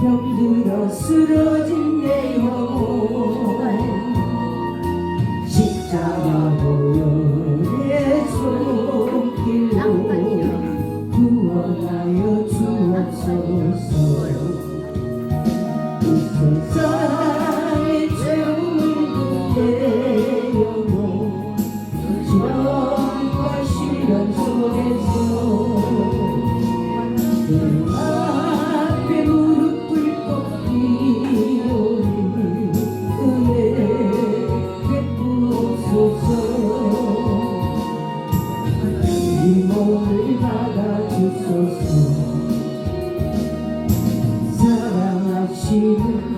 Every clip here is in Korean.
병들어 쓰러진대요. 당신은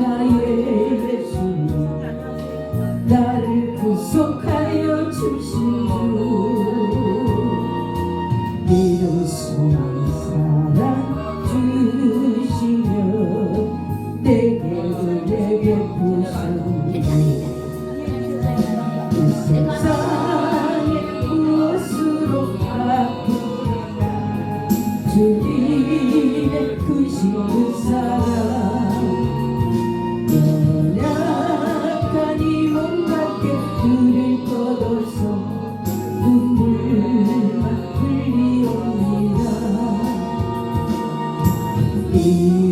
나의 예수 나를 구속하여 주시오 이루 소망 사랑 주시며 내게 은혜 베푸시오 이 세상 be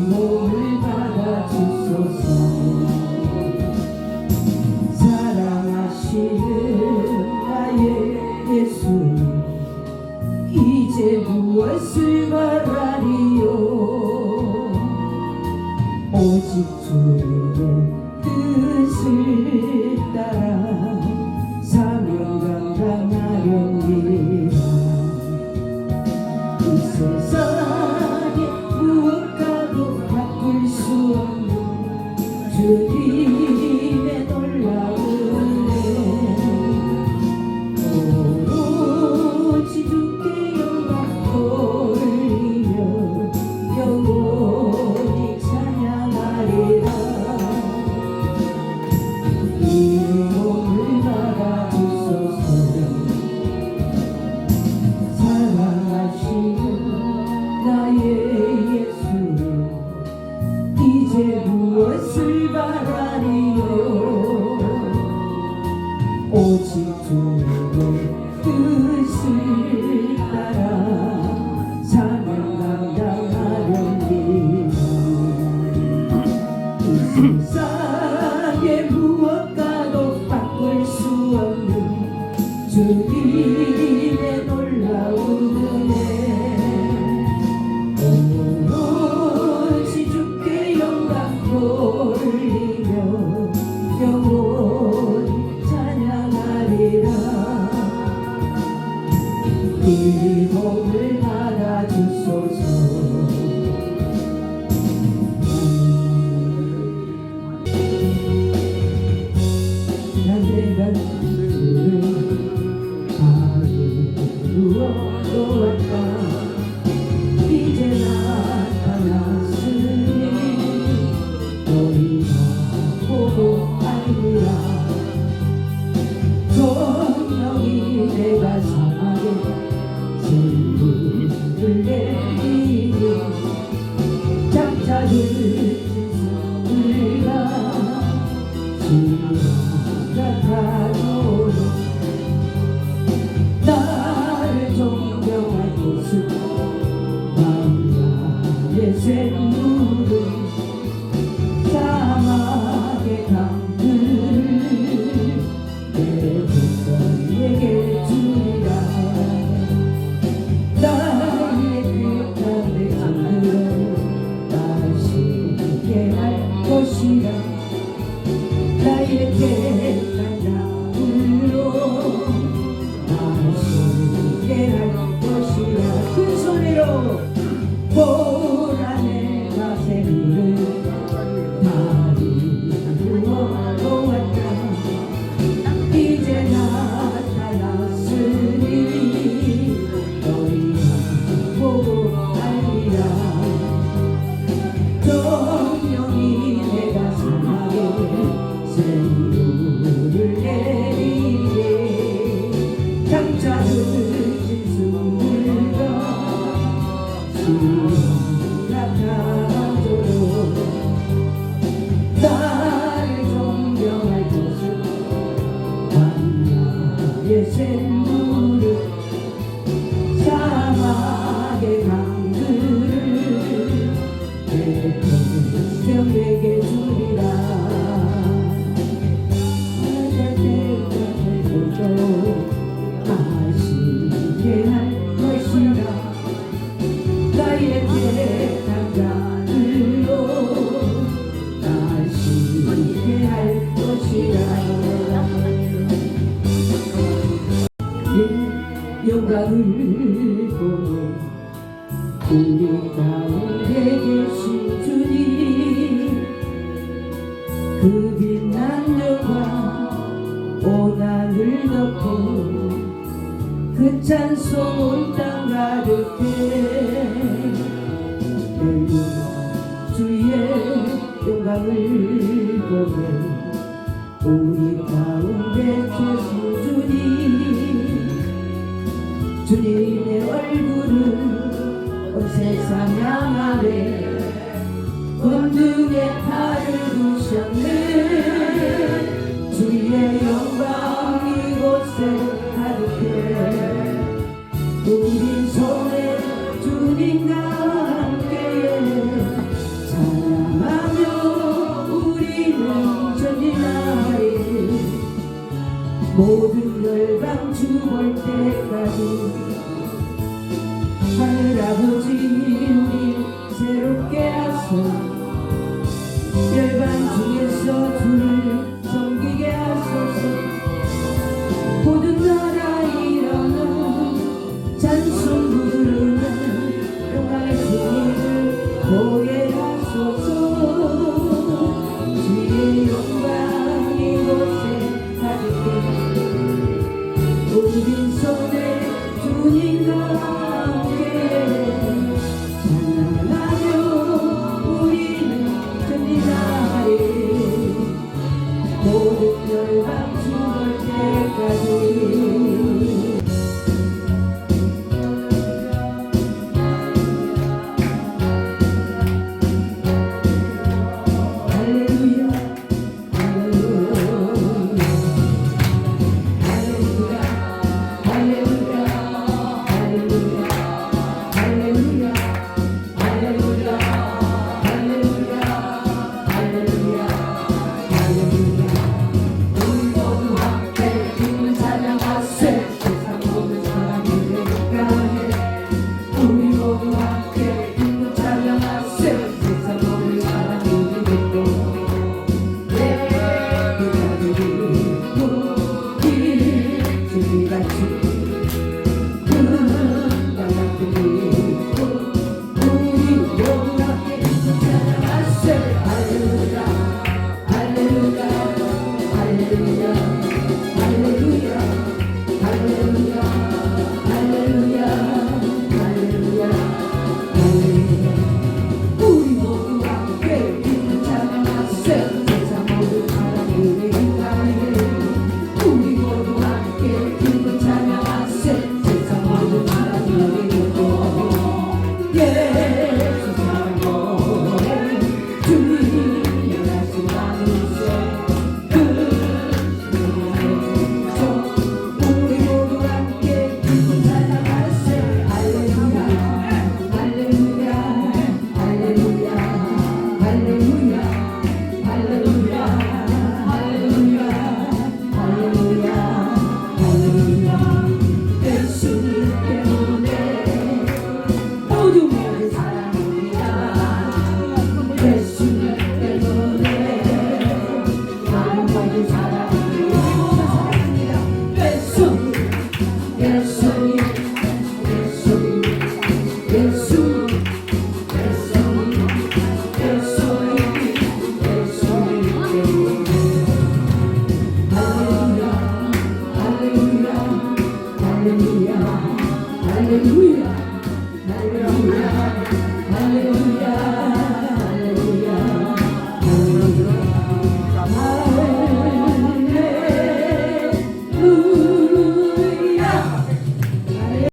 自 friends 그 찬송 온땅 가득해. 렐루야 주의 영광을 보는 우리 가운데 계신 주님 주님의 얼굴을 온 세상 향하네 권능의 팔을 두셨네 모든 열방 주볼 때까지 하늘 아버지 우리 새롭게 하소 열방 중에서 주를 섬기게 하소서. 모든 나라 일어는 찬송 부르는 평강의 주님을 보게